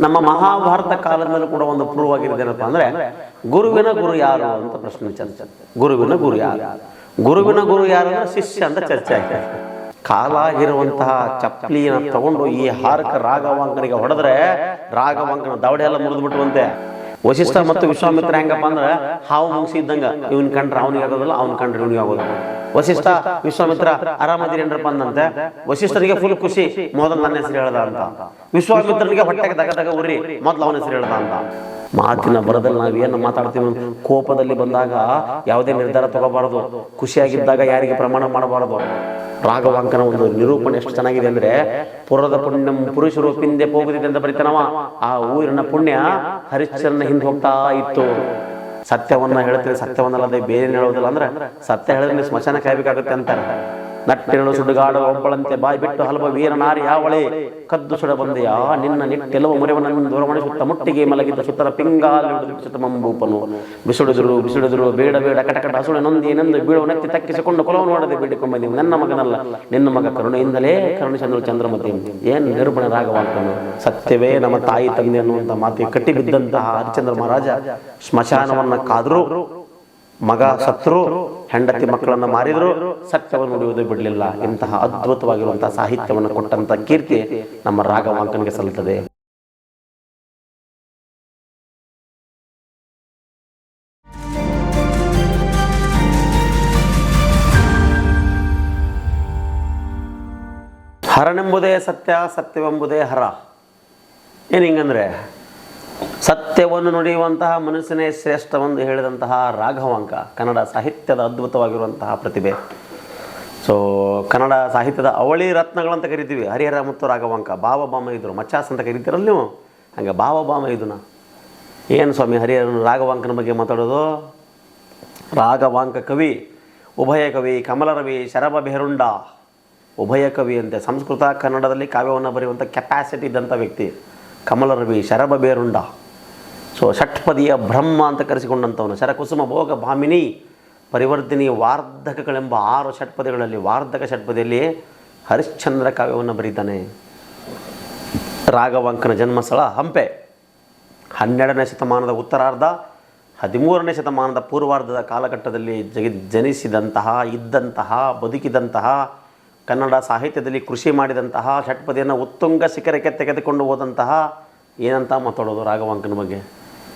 ನಮ್ಮ ಮಹಾಭಾರತ ಕಾಲದಲ್ಲೂ ಕೂಡ ಒಂದು ಪ್ರೂವ್ ಆಗಿರೋದೇನಪ್ಪ ಅಂದ್ರೆ, ಗುರುವಿನ ಗುರು ಯಾರು ಅಂತ ಪ್ರಶ್ನೆ ಚರ್ಚೆ. ಗುರುವಿನ ಗುರು ಯಾರು? ಗುರುವಿನ ಗುರು ಯಾರು ಅಂದ್ರೆ ಶಿಷ್ಯ ಅಂತ ಚರ್ಚೆ ಆಯ್ತು. ಕಾಲಾಗಿರುವಂತಹ ಚಪ್ಪಲಿಯನ್ನು ತಗೊಂಡು ಈ ಹಾರಕ ರಾಘವಾಂಕನಿಗೆ ಹೊಡೆದ್ರೆ ರಾಘವಾಂಕನ ದವಡೆ ಎಲ್ಲ ಮುರಿದು ಬಿಟ್ಟುವಂತೆ ವಶಿಷ್ಠ ಮತ್ತು ವಿಶ್ವಾಮಿತ್ರ ಹೆಂಗಪ್ಪ ಅಂದ್ರೆ ಹಾವು ಮುಗಿಸಿ ಇದ್ದಂಗ ಇವನ್ ಕಂಡ್ರೆ ಅವನಿಗೆ ಆಗೋದಿಲ್ಲ ಅವ್ನ ಕಂಡ್ರೆ ಇವನಿಗೆ ಆಗೋದಿಲ್ಲ. ವಶಿಷ್ಠ ವಿಶ್ವಾಮಿತ್ರ ಆರಾಮದಿರಿ ಏನ್ರಪ್ಪ ಅಂದಂತೆ ವಶಿಷ್ಠರಿಗೆ ಫುಲ್ ಖುಷಿ. ಮೊದಲು ನನ್ನ ಹೆಸರು ಹೇಳ್ದ ಅಂತ. ವಿಶ್ವಾಮಿತ್ರನಿಗೆ ಹೊಟ್ಟೆಗೆ ದಗ ದಗ ಉರಿ. ಮೊದಲು ಅವನ ಹೆಸರು ಹೇಳ್ದ ಅಂತ. ಮಾತಿನ ಬರದಲ್ಲಿ ನಾವೇನು ಮಾತಾಡ್ತೀವಿ ಕೋಪದಲ್ಲಿ ಬಂದಾಗ ಯಾವುದೇ ನಿರ್ಧಾರ ತಗೋಬಾರದು. ಖುಷಿಯಾಗಿದ್ದಾಗ ಯಾರಿಗೆ ಪ್ರಮಾಣ ಮಾಡಬಾರದು. ರಾಘವಾಂಕನ ಒಂದು ನಿರೂಪಣೆ ಎಷ್ಟು ಚೆನ್ನಾಗಿದೆ ಅಂದ್ರೆ, ಪುರದ ಪುಣ್ಯ ಪುರುಷರು ಪಿಂದೆ ಹೋಗುದಿದೆ ಅಂತ ಬರೀತಾನವ. ಆ ಊರಿನ ಪುಣ್ಯ ಹರಿಶ್ಚರನ ಹಿಂದೆ ಹೋಗ್ತಾ ಇತ್ತು. ಸತ್ಯವನ್ನ ಹೇಳ್ತೀವಿ, ಸತ್ಯವನ್ನಲ್ಲದೆ ಬೇರೆ ಹೇಳೋದಿಲ್ಲ ಅಂದ್ರೆ, ಸತ್ಯ ಹೇಳಿದ್ರೆ ಸ್ಮಶಾನ ಕಾಯ್ಬೇಕಾಗುತ್ತೆ ಅಂತಾರೆ. ನಟ್ಟಿರಳು ಸುಡುಗಾಡು ಒಬ್ಬಳಂತೆ ಬಾಯಿ ಬಿಟ್ಟು ಹಲವ ವೀರನಾರಿ ಯಾವಳೆ ಕದ್ದು ಸುಡ ಬಂದೆಯಾ? ನಿನ್ನ ನಿಟ್ಟೆಲವ ಮುರಿವನನ್ನು ದೂರಮಣಿ ಸುತ್ತ ಮುಟ್ಟಿಗೆ ಮಲಗಿದ್ದ ಸುತ್ತರ ಪಿಂಗಾಲಿ ಮಂಬೂಪನು. ಬಿಸುಡಿದ್ರು ಬಿಸುಡಿದ್ರು, ಬೇಡ ಬೇಡ ಕಟಕಟ ಹಸುಳೆ ನೊಂದಿ ಬೀಳುವ ನೆತ್ತಿ ತಕ್ಕಿಸಿಕೊಂಡು ಕೊಲವು ನೋಡದೆ ಬೇಡಿಕೊಂಬ ನೀವು ನನ್ನ ಮಗನಲ್ಲ, ನಿನ್ನ ಮಗ ಕರುಣೆಯಿಂದಲೇ ಕರುಣಿಸಂದ್ರು ಚಂದ್ರಮತಿ. ಏನ್ ನಿರೂಪಣೆ ರಾಗವಾಂಕನು ಸತ್ಯವೇ ನಮ್ಮ ತಾಯಿ ತಂದೆ ಅನ್ನುವಂಥ ಮಾತಿಗೆ ಕಟ್ಟಿ ಬಿದ್ದಂತಹ ಹರಿಚಂದ್ರ ಮಹಾರಾಜ, ಸ್ಮಶಾನವನ್ನ ಕಾದ್ರು ಮಗ ಸತ್ರು, ಹೆಂಡತಿ ಮಕ್ಕಳನ್ನ ಮಾರಿದ್ರು, ಸತ್ಯವನ್ನು ನುಡಿಯುವುದು ಬಿಡಲಿಲ್ಲ. ಇಂತಹ ಅದ್ಭುತವಾಗಿರುವಂತಹ ಸಾಹಿತ್ಯವನ್ನು ಕೊಟ್ಟಂತ ಕೀರ್ತಿ ನಮ್ಮ ರಾಘವಾಂಕನಿಗೆ ಸಲ್ಲುತ್ತದೆ. ಹರನೆಂಬುದೇ ಸತ್ಯ, ಸತ್ಯವೆಂಬುದೇ ಹರ. ಏನು ಹಿಂಗಂದ್ರೆ? ಸತ್ಯವನ್ನು ನುಡಿಯುವಂತಹ ಮನಸ್ಸಿನೇ ಶ್ರೇಷ್ಠವೆಂದು ಹೇಳಿದಂತಹ ರಾಘವಾಂಕ, ಕನ್ನಡ ಸಾಹಿತ್ಯದ ಅದ್ಭುತವಾಗಿರುವಂತಹ ಪ್ರತಿಭೆ. ಸೊ ಕನ್ನಡ ಸಾಹಿತ್ಯದ ಅವಳಿ ರತ್ನಗಳಂತ ಕರಿತೀವಿ, ಹರಿಹರ ಮತ್ತು ರಾಘವಾಂಕ. ಭಾವ, ಭಾಮ, ಇದ್ರು. ಮಚ್ಚಾಸ್ ಅಂತ ಕರಿತೀರಲ್ಲ ನೀವು? ಹಂಗೆ ಭಾವಭಾಮ ಇದನ್ನ ಏನು ಸ್ವಾಮಿ ಹರಿಹರನ ರಾಘವಾಂಕನ ಬಗ್ಗೆ ಮಾತಾಡೋದು? ರಾಘವಾಂಕ ಕವಿ, ಉಭಯ ಕವಿ ಕಮಲರವಿ ಶರಭ ಬೆಹರುಂಡ. ಉಭಯ ಕವಿ ಅಂತೆ. ಸಂಸ್ಕೃತ ಕನ್ನಡದಲ್ಲಿ ಕಾವ್ಯವನ್ನು ಬರೆಯುವಂಥ ಕೆಪಾಸಿಟಿ ಇದ್ದಂಥ ವ್ಯಕ್ತಿ. ಕಮಲರವಿ ಶರಭ ಬೇರುಂಡ. ಸೊ ಷಟ್ಪದಿಯ ಬ್ರಹ್ಮ ಅಂತ ಕರೆಸಿಕೊಂಡಂಥವನು. ಶರಕುಸುಮ ಭೋಗ ಭಾಮಿನಿ ಪರಿವರ್ತಿನಿ ವಾರ್ಧಕಗಳೆಂಬ ಆರು ಷಟ್ಪದಿಗಳಲ್ಲಿ, ವಾರ್ಧಕ ಷಟ್ಪದಿಯಲ್ಲಿ ಹರಿಶ್ಚಂದ್ರ ಕಾವ್ಯವನ್ನು ಬರೀತಾನೆ. ರಾಘವಂಕನ ಜನ್ಮಸ್ಥಳ ಹಂಪೆ. ಹನ್ನೆರಡನೇ ಶತಮಾನದ ಉತ್ತರಾರ್ಧ, ಹದಿಮೂರನೇ ಶತಮಾನದ ಪೂರ್ವಾರ್ಧದ ಕಾಲಘಟ್ಟದಲ್ಲಿ ಜಗಿ, ಜನಿಸಿದಂತಹ, ಇದ್ದಂತಹ, ಬದುಕಿದಂತಹ ಕನ್ನಡ ಸಾಹಿತ್ಯದಲ್ಲಿ ಕೃಷಿ ಮಾಡಿದಂತಹ ಷಟ್ಪದಿಯನ್ನು ಉತ್ತುಂಗ ಶಿಖರಕ್ಕೆ ತೆಗೆದುಕೊಂಡು ಹೋದಂತಹ ಏನಂತ ಮಾತಾಡೋದು ರಾಘವಾಂಕನ ಬಗ್ಗೆ?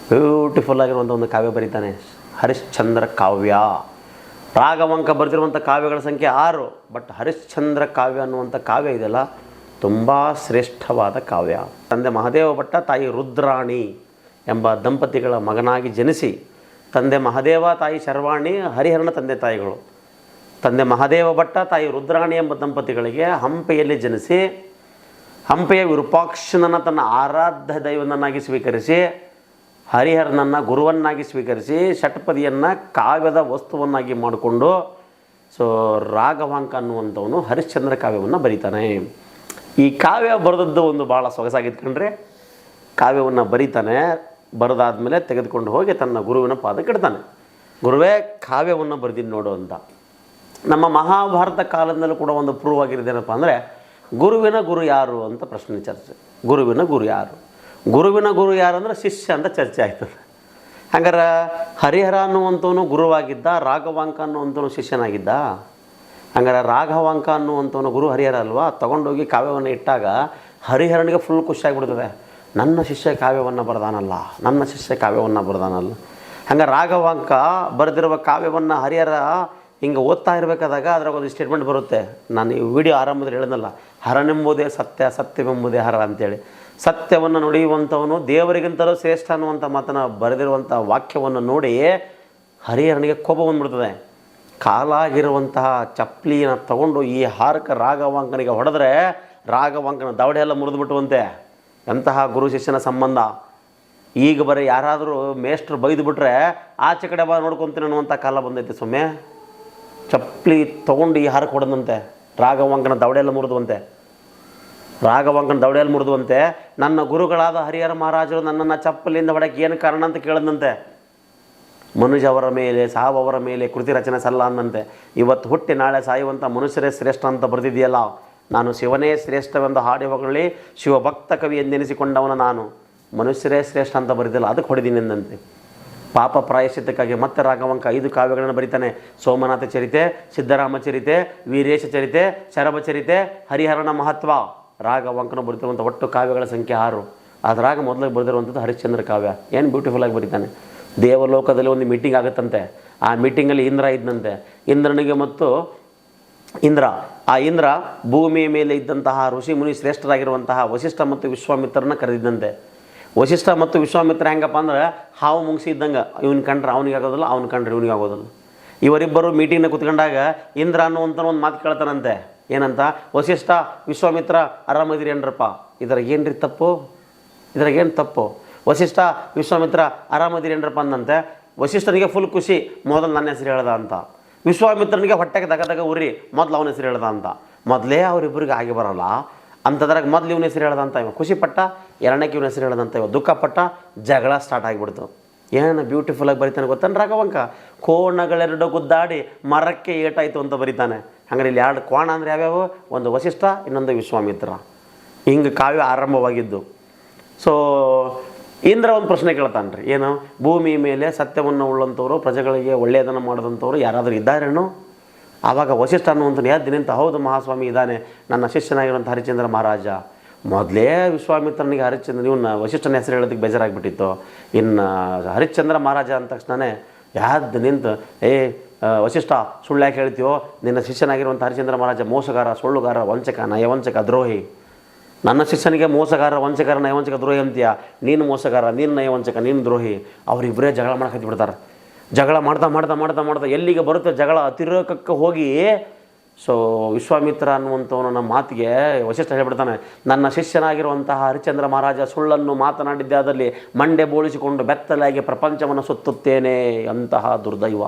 ಬ್ಯೂಟಿಫುಲ್ ಆಗಿರುವಂಥ ಒಂದು ಕಾವ್ಯ ಬರೀತಾನೆ, ಹರಿಶ್ಚಂದ್ರ ಕಾವ್ಯ. ರಾಘವಾಂಕ ಬರೆದಿರುವಂಥ ಕಾವ್ಯಗಳ ಸಂಖ್ಯೆ ಆರು ಬಟ್ ಹರಿಶ್ಚಂದ್ರ ಕಾವ್ಯ ಅನ್ನುವಂಥ ಕಾವ್ಯ ಇದೆಯಲ್ಲ ತುಂಬ ಶ್ರೇಷ್ಠವಾದ ಕಾವ್ಯ. ತಂದೆ ಮಹದೇವ ಭಟ್ಟ, ತಾಯಿ ರುದ್ರಾಣಿ ಎಂಬ ದಂಪತಿಗಳ ಮಗನಾಗಿ ಜನಿಸಿ, ತಂದೆ ಮಹದೇವ, ತಾಯಿ ಶರ್ವಾಣಿ, ಹರಿಹರನ ತಂದೆ ತಾಯಿಗಳು. ತಂದೆ ಮಹಾದೇವ ಭಟ್ಟ, ತಾಯಿ ರುದ್ರಾಣಿ ಎಂಬ ದಂಪತಿಗಳಿಗೆ ಹಂಪೆಯಲ್ಲಿ ಜನಿಸಿ, ಹಂಪೆಯ ವಿರೂಪಾಕ್ಷನನ್ನು ತನ್ನ ಆರಾಧ್ಯ ದೈವನನ್ನಾಗಿ ಸ್ವೀಕರಿಸಿ, ಹರಿಹರನನ್ನು ಗುರುವನ್ನಾಗಿ ಸ್ವೀಕರಿಸಿ, ಷಟ್ಪದಿಯನ್ನು ಕಾವ್ಯದ ವಸ್ತುವನ್ನಾಗಿ ಮಾಡಿಕೊಂಡು, ಸೊ ರಾಘವಾಂಕ ಅನ್ನುವಂಥವನು ಹರಿಶ್ಚಂದ್ರ ಕಾವ್ಯವನ್ನು ಬರೀತಾನೆ. ಈ ಕಾವ್ಯ ಬರೆದದ್ದು ಒಂದು ಭಾಳ ಸೊಗಸಾಗಿದ್ಕೊಂಡ್ರೆ ಕಾವ್ಯವನ್ನು ಬರೀತಾನೆ, ಬರೆದಾದ್ಮೇಲೆ ತೆಗೆದುಕೊಂಡು ಹೋಗಿ ತನ್ನ ಗುರುವಿನ ಪಾದಕ್ಕೆ ಇಡ್ತಾನೆ. ಗುರುವೇ, ಕಾವ್ಯವನ್ನು ಬರೆದಿದ್ದು ನೋಡು ಅಂತ. ನಮ್ಮ ಮಹಾಭಾರತ ಕಾಲದಲ್ಲೂ ಕೂಡ ಒಂದು ಪ್ರೂವ್ ಆಗಿರೋದೇನಪ್ಪ ಅಂದರೆ, ಗುರುವಿನ ಗುರು ಯಾರು ಅಂತ ಪ್ರಶ್ನೆ ಚರ್ಚೆ. ಗುರುವಿನ ಗುರು ಯಾರು? ಗುರುವಿನ ಗುರು ಯಾರು ಅಂದರೆ ಶಿಷ್ಯ ಅಂತ ಚರ್ಚೆ ಆಯ್ತದೆ. ಹಂಗಾರೆ ಹರಿಹರ ಅನ್ನುವಂಥವನು ಗುರುವಾಗಿದ್ದ, ರಾಘವಾಂಕ ಅನ್ನುವಂಥವನು ಶಿಷ್ಯನಾಗಿದ್ದ? ಹಂಗಾರೆ ರಾಘವಾಂಕ ಅನ್ನುವಂಥವನು ಗುರು ಹರಿಹರ ಅಲ್ವಾ? ತೊಗೊಂಡೋಗಿ ಕಾವ್ಯವನ್ನು ಇಟ್ಟಾಗ ಹರಿಹರನಿಗೆ ಫುಲ್ ಖುಷಿಯಾಗಿಬಿಡ್ತದೆ ನನ್ನ ಶಿಷ್ಯ ಕಾವ್ಯವನ್ನು ಬರೆದಾನಲ್ಲ, ನನ್ನ ಶಿಷ್ಯ ಕಾವ್ಯವನ್ನು ಬರೆದಾನಲ್ಲ. ಹಂಗೆ ರಾಘವಾಂಕ ಬರೆದಿರುವ ಕಾವ್ಯವನ್ನು ಹರಿಹರ ಹಿಂಗೆ ಓದ್ತಾ ಇರಬೇಕಾದಾಗ ಅದ್ರಾಗ ಒಂದು ಸ್ಟೇಟ್ಮೆಂಟ್ ಬರುತ್ತೆ. ನಾನು ಈ ವಿಡಿಯೋ ಆರಂಭದಲ್ಲಿ ಹೇಳಿದ್ನಲ್ಲ ಹರನೆಂಬುದೇ ಸತ್ಯ, ಸತ್ಯವೆಂಬುದೇ ಹರ ಅಂತೇಳಿ. ಸತ್ಯವನ್ನು ನುಡಿಯುವಂಥವನು ದೇವರಿಗಿಂತಲೂ ಶ್ರೇಷ್ಠ ಅನ್ನುವಂಥ ಮಾತನ್ನು ಬರೆದಿರುವಂಥ ವಾಕ್ಯವನ್ನು ನೋಡಿ ಹರಿಹರನಿಗೆ ಕೋಪ ಬಂದ್ಬಿಡ್ತದೆ. ಕಾಲಾಗಿರುವಂತಹ ಚಪ್ಪಲಿಯನ್ನು ತಗೊಂಡು ಈ ಹಾರಕ ರಾಗವಾಂಕನಿಗೆ ಹೊಡೆದ್ರೆ ರಾಗವಾಂಕನ ದವಡೆ ಎಲ್ಲ ಮುರಿದುಬಿಟ್ಟುವಂತೆ. ಎಂತಹ ಗುರು ಶಿಷ್ಯನ ಸಂಬಂಧ. ಈಗ ಬರೀ ಯಾರಾದರೂ ಮೇಷ್ಟ್ರು ಬೈದು ಬಿಟ್ರೆ ಆಚೆ ಕಡೆ ಬಾ ನೋಡ್ಕೊತೀನಿ ಅನ್ನುವಂಥ ಕಾಲ ಬಂದೈತೆ ಸೊಮ್ಮೆ ಚಪ್ಪಲಿ ತೊಗೊಂಡು ಈ ಹಾರಕ್ಕೆ ಹೊಡೆದಂತೆ ರಾಘವಂಕನ ದವಡೆಯಲ್ಲಿ ಮುರಿದುವಂತೆ. ರಾಘವಂಕನ ದವಡೆಯಲ್ಲಿ ಮುರಿದುವಂತೆ. ನನ್ನ ಗುರುಗಳಾದ ಹರಿಹರ ಮಹಾರಾಜರು ನನ್ನನ್ನು ಚಪ್ಪಲಿಯಿಂದ ಹೊಡಕ್ಕೆ ಏನು ಕಾರಣ ಅಂತ ಕೇಳಿದಂತೆ. ಮನುಜ ಅವರ ಮೇಲೆ ಸಾವವರ ಮೇಲೆ ಕೃತಿ ರಚನೆ ಸಲ್ಲ ಅಂದಂತೆ. ಇವತ್ತು ಹುಟ್ಟಿ ನಾಳೆ ಸಾಯುವಂಥ ಮನುಷ್ಯರೇ ಶ್ರೇಷ್ಠ ಅಂತ ಬರೆದಿದೆಯಲ್ಲ ನಾನು ಶಿವನೇ ಶ್ರೇಷ್ಠವೆಂದು ಹಾಡಿ ಹೊಗಳಿ ಶಿವಭಕ್ತ ಕವಿ ಎಂದೆನಿಸಿಕೊಂಡವನ ನಾನು. ಮನುಷ್ಯರೇ ಶ್ರೇಷ್ಠ ಅಂತ ಬರೆದಿಲ್ಲ. ಅದಕ್ಕೆ ಹೊಡೆದೀನಿ ಎಂದಂತೆ ಪಾಪ ಪ್ರಾಯಶ್ಚಿತ್ತಕ್ಕಾಗಿ ಮತ್ತೆ ರಾಘವಂಕ ಐದು ಕಾವ್ಯಗಳನ್ನು ಬರೀತಾನೆ. ಸೋಮನಾಥ ಚರಿತೆ, ಸಿದ್ದರಾಮ ಚರಿತೆ, ವೀರೇಶ ಚರಿತೆ, ಶರಭ ಚರಿತೆ ಹರಿಹರಣ ಮಹತ್ವ. ರಾಘವಂಕನ ಬರೀತಿರುವಂಥ ಒಟ್ಟು ಕಾವ್ಯಗಳ ಸಂಖ್ಯೆ ಆರು. ಅದರಾಗ ಮೊದಲಿಗೆ ಬರೆದಿರುವಂಥದ್ದು ಹರಿಶ್ಚಂದ್ರ ಕಾವ್ಯ. ಏನು ಬ್ಯೂಟಿಫುಲ್ ಆಗಿ ಬರೀತಾನೆ. ದೇವಲೋಕದಲ್ಲಿ ಒಂದು ಮೀಟಿಂಗ್ ಆಗುತ್ತಂತೆ. ಆ ಮೀಟಿಂಗಲ್ಲಿ ಇಂದ್ರ ಇದ್ದಂತೆ ಇಂದ್ರನಿಗೆ ಮತ್ತು ಇಂದ್ರ. ಆ ಇಂದ್ರ ಭೂಮಿಯ ಮೇಲೆ ಇದ್ದಂತಹ ಋಷಿ ಮುನಿ ಶ್ರೇಷ್ಠರಾಗಿರುವಂತಹ ವಸಿಷ್ಠ ಮತ್ತು ವಿಶ್ವಾಮಿತ್ರನ ಕರೆದಿದ್ದಂತೆ. ವಸಿಷ್ಠ ಮತ್ತು ವಿಶ್ವಾಮಿತ್ರ ಹೆಂಗಪ್ಪ ಅಂದ್ರೆ ಹಾವು ಮುಂಗ್ಸಿ ಇದ್ದಂಗೆ. ಇವನ್ ಕಂಡ್ರೆ ಅವನಿಗೆ ಆಗೋದಿಲ್ಲ, ಅವ್ನು ಕಂಡ್ರೆ ಇವನಿಗೆ ಆಗೋದಿಲ್ಲ. ಇವರಿಬ್ಬರು ಮೀಟಿಂಗ್ನ ಕುತ್ಕೊಂಡಾಗ ಇಂದ್ರ ಅನ್ನುವಂಥ ಒಂದು ಮಾತು ಕೇಳ್ತಾನಂತೆ. ಏನಂತ? ವಶಿಷ್ಠ ವಿಶ್ವಾಮಿತ್ರ ಆರಾಮದಿರಿ ಏನ್ರಪ್ಪ ಇದ್ರಾಗ ಏನ್ರಿ ತಪ್ಪು? ಇದ್ರಾಗ ಏನು ತಪ್ಪು? ವಶಿಷ್ಠ ವಿಶ್ವಾಮಿತ್ರ ಆರಾಮದಿರಿ ಏನ್ರಪ್ಪ ಅಂದಂತೆ ವಶಿಷ್ಠನಿಗೆ ಫುಲ್ ಖುಷಿ, ಮೊದಲು ನನ್ನ ಹೆಸರು ಹೇಳ್ದ ಅಂತ. ವಿಶ್ವಾಮಿತ್ರನಿಗೆ ಹೊಟ್ಟೆಗೆ ದಗ ದಗ ಉರಿ, ಮೊದಲು ಅವನ ಹೆಸರು ಹೇಳ್ದ ಅಂತ. ಮೊದಲೇ ಅವರಿಬ್ಬರಿಗೆ ಆಗಿ ಬರಲ್ಲ. ಅಂಥದ್ರಾಗ ಮೊದಲು ಇವನ ಹೆಸರು ಹೇಳದಂತ ಇವ. ಖುಷಿ ಪಟ್ಟ ಎರಡನೇಕ್ಕೆ ಇವನ ಹೆಸರು ಹೇಳ್ದಂತ ಇವ. ದುಃಖ ಪಟ್ಟ, ಜಗಳ ಸ್ಟಾರ್ಟ್ ಆಗಿಬಿಡ್ತು. ಏನು ಬ್ಯೂಟಿಫುಲ್ಲಾಗಿ ಬರಿತಾನೆ ಗೊತ್ತಾನೆ ರಾಘವಂಕ? ಕೋಣಗಳೆರಡು ಗುದ್ದಾಡಿ ಮರಕ್ಕೆ ಏಟಾಯಿತು ಅಂತ ಬರಿತಾನೆ. ಹಂಗಾರೆ ಇಲ್ಲಿ ಎರಡು ಕೋಣ ಅಂದರೆ ಯಾವ್ಯಾವು? ಒಂದು ವಶಿಷ್ಠ ಇನ್ನೊಂದು ವಿಶ್ವಾಮಿತ್ರ. ಹಿಂಗೆ ಕಾವ್ಯ ಆರಂಭವಾಗಿದ್ದು. ಸೊ ಇಂದ್ರ ಒಂದು ಪ್ರಶ್ನೆ ಕೇಳ್ತಾನೆ ರೀ ಏನು? ಭೂಮಿ ಮೇಲೆ ಸತ್ಯವನ್ನು ಉಳ್ಳಂಥವ್ರು ಪ್ರಜೆಗಳಿಗೆ ಒಳ್ಳೆಯದನ್ನು ಮಾಡಿದಂಥವ್ರು ಯಾರಾದರೂ ಇದ್ದಾರೇನೋ? ಆವಾಗ ವಶಿಷ್ಠ ಅನ್ನುವಂಥ ಎದ್ದು ನಿಂತ, ಹೌದು ಮಹಾಸ್ವಾಮಿ ಇದ್ದಾನೆ, ನನ್ನ ಶಿಷ್ಯನಾಗಿರುವಂಥ ಹರಿಚಂದ್ರ ಮಹಾರಾಜ. ಮೊದಲೇ ವಿಶ್ವಾಮಿತ್ರನಿಗೆ ಹರಿಶ್ಚಂದ್ರ ಇವನ್ನ ವಶಿಷ್ಠನ ಹೆಸರು ಹೇಳೋದಕ್ಕೆ ಬೇಜಾರಾಗ್ಬಿಟ್ಟಿತ್ತು. ಇನ್ನು ಹರಿಶ್ಚಂದ್ರ ಮಹಾರಾಜ ಅಂದ ತಕ್ಷಣವೇ ಯಾವ್ದು ನಿಂತು, ಏ ವಶಿಷ್ಠ, ಸುಳ್ಳು ಯಾಕೆ ಹೇಳ್ತೀಯೋ? ನಿನ್ನ ಶಿಷ್ಯನಾಗಿರುವಂಥ ಹರಿಶ್ಚಂದ್ರ ಮಹಾರಾಜ ಮೋಸಗಾರ, ಸುಳ್ಳುಗಾರ, ವಂಚಕ, ನಯವಂಚಕ, ದ್ರೋಹಿ. ನನ್ನ ಶಿಷ್ಯನಿಗೆ ಮೋಸಗಾರ, ವಂಚಕಾರ, ನಯವಂಚಕ, ದ್ರೋಹಿ ಅಂತೀಯ? ನೀನು ಮೋಸಗಾರ, ನೀನು ನಯವಂಚಕ, ನೀನು ದ್ರೋಹಿ. ಅವರಿಬ್ಬರೇ ಜಗಳ ಮಾಡಕ್ಕೆ ಬಿಡ್ತಾರೆ ಜಗಳ ಮಾಡ್ತಾ ಮಾಡ್ತಾ ಮಾಡ್ತಾ ಮಾಡ್ತಾ ಎಲ್ಲಿಗೆ ಬರುತ್ತೆ ಜಗಳ ಅತಿರೇಕಕ್ಕೆ ಹೋಗಿ? ಸೊ ವಿಶ್ವಾಮಿತ್ರ ಅನ್ನುವಂಥವನ ನಮ್ಮ ಮಾತಿಗೆ ವಶಿಷ್ಠ ಹೇಳ್ಬಿಡ್ತಾನೆ, ನನ್ನ ಶಿಷ್ಯನಾಗಿರುವಂತಹ ಹರಿಚಂದ್ರ ಮಹಾರಾಜ ಸುಳ್ಳನ್ನು ಮಾತನಾಡಿದ್ದಾದಲ್ಲಿ ಮಂಡೆ ಬೋಳಿಸಿಕೊಂಡು ಬೆತ್ತಲಾಗಿ ಪ್ರಪಂಚವನ್ನು ಸುತ್ತುತ್ತೇನೆ ಅಂತಹ ದುರ್ದೈವ.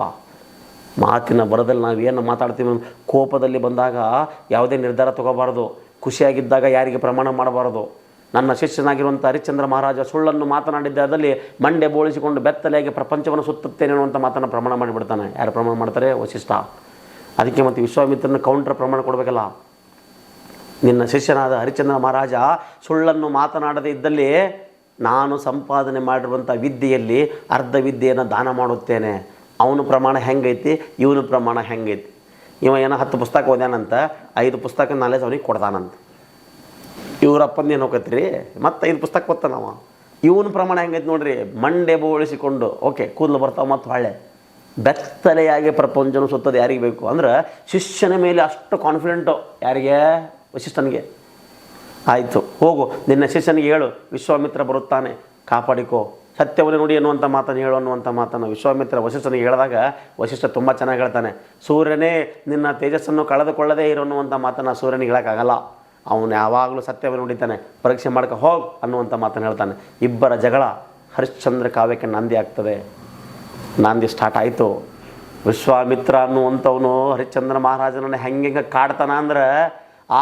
ಮಾತಿನ ಬರದಲ್ಲಿ ಏನು ಮಾತಾಡ್ತೀವಿ ಕೋಪದಲ್ಲಿ ಬಂದಾಗ ಯಾವುದೇ ನಿರ್ಧಾರ ತಗೋಬಾರ್ದು. ಖುಷಿಯಾಗಿದ್ದಾಗ ಯಾರಿಗೆ ಪ್ರಮಾಣ ಮಾಡಬಾರದು. ನನ್ನ ಶಿಷ್ಯನಾಗಿರುವಂಥ ಹರಿಶ್ಚಂದ್ರ ಮಹಾರಾಜ ಸುಳ್ಳನ್ನು ಮಾತನಾಡಿದ್ದ ಅದರಲ್ಲಿ ಮಂಡೆ ಬೋಳಿಸಿಕೊಂಡು ಬೆತ್ತಲೆಯಾಗಿ ಪ್ರಪಂಚವನ್ನು ಸುತ್ತುತ್ತೇನೆ ಅನ್ನುವಂಥ ಮಾತನ್ನು ಪ್ರಮಾಣ ಮಾಡಿಬಿಡ್ತಾನೆ. ಯಾರು ಪ್ರಮಾಣ ಮಾಡ್ತಾರೆ? ವಶಿಷ್ಠ ಅದಕ್ಕೆ ಮತ್ತು ವಿಶ್ವಾಮಿತ್ರನ ಕೌಂಟ್ರ್ ಪ್ರಮಾಣ ಕೊಡಬೇಕಲ್ಲ? ನಿನ್ನ ಶಿಷ್ಯನಾದ ಹರಿಶ್ಚಂದ್ರ ಮಹಾರಾಜ ಸುಳ್ಳನ್ನು ಮಾತನಾಡದೇ ಇದ್ದಲ್ಲಿ ನಾನು ಸಂಪಾದನೆ ಮಾಡಿರುವಂಥ ವಿದ್ಯೆಯಲ್ಲಿ ಅರ್ಧ ವಿದ್ಯೆಯನ್ನು ದಾನ ಮಾಡುತ್ತೇನೆ. ಅವನ ಪ್ರಮಾಣ ಹೆಂಗೈತಿ? ಇವನ ಪ್ರಮಾಣ ಹೆಂಗೈತಿ? ಇವ ಏನೋ ಹತ್ತು ಪುಸ್ತಕ ಓದ್ಯಾನಂತ, ಐದು ಪುಸ್ತಕ ನಾಲೆಜ್ ಅವನಿಗೆ ಕೊಡ್ತಾನಂತ ಇವ್ರಪ್ಪಂದು ಏನು ರೀ ಮತ್ತೆ ಐದು ಪುಸ್ತಕ ಓದ್ತಾನವ ಇವನ ಪ್ರಮಾಣ ಹೆಂಗೈತೆ ನೋಡ್ರಿ? ಮಂಡೆ ಬೋಳಿಸಿಕೊಂಡು, ಓಕೆ, ಕೂದಲು ಬರ್ತಾವೆ ಮತ್ತು ಹೊಳ್ಳೆ. ಬೆತ್ತಲೆಯಾಗಿ ಪ್ರಪಂಚನ ಸುತ್ತೋದು ಯಾರಿಗೆ ಬೇಕು? ಅಂದ್ರೆ ಶಿಷ್ಯನ ಮೇಲೆ ಅಷ್ಟು ಕಾನ್ಫಿಡೆಂಟು ಯಾರಿಗೆ? ವಶಿಷ್ಠನಿಗೆ ಆಯಿತು, ಹೋಗು, ನಿನ್ನ ಶಿಷ್ಯನಿಗೆ ಹೇಳು, ವಿಶ್ವಾಮಿತ್ರ ಬರುತ್ತಾನೆ, ಕಾಪಾಡಿಕೋ. ಸತ್ಯವನ್ನು ನೋಡಿ ಅನ್ನುವಂಥ ಮಾತನ್ನು ಹೇಳು ಅನ್ನುವಂಥ ಮಾತನ್ನು ವಿಶ್ವಾಮಿತ್ರ ವಶಿಷ್ಠನಿಗೆ ಹೇಳಿದಾಗ ವಶಿಷ್ಠ ತುಂಬ ಚೆನ್ನಾಗಿ ಹೇಳ್ತಾನೆ, ಸೂರ್ಯನೇ, ನಿನ್ನ ತೇಜಸ್ಸನ್ನು ಕಳೆದುಕೊಳ್ಳದೇ ಇರೋ ಅನ್ನುವಂಥ ಮಾತನ್ನು ಸೂರ್ಯನಿಗೆ ಹೇಳೋಕ್ಕಾಗಲ್ಲ. ಅವನು ಯಾವಾಗಲೂ ಸತ್ಯವನ್ನು ನುಡಿತಾನೆ, ಪರೀಕ್ಷೆ ಮಾಡ್ಕೊ ಹೋಗ್ ಅನ್ನುವಂಥ ಮಾತನ್ನು ಹೇಳ್ತಾನೆ. ಇಬ್ಬರ ಜಗಳ ಹರಿಶ್ಚಂದ್ರ ಕಾವ್ಯಕ್ಕೆ ನಾಂದಿ ಆಗ್ತದೆ. ನಾಂದಿ ಸ್ಟಾರ್ಟ್ ಆಯಿತು. ವಿಶ್ವಾಮಿತ್ರ ಅನ್ನುವಂಥವನು ಹರಿಶ್ಚಂದ್ರ ಮಹಾರಾಜನನ್ನು ಹೆಂಗೆ ಹೆಂಗೆ ಕಾಡ್ತಾನ ಅಂದ್ರೆ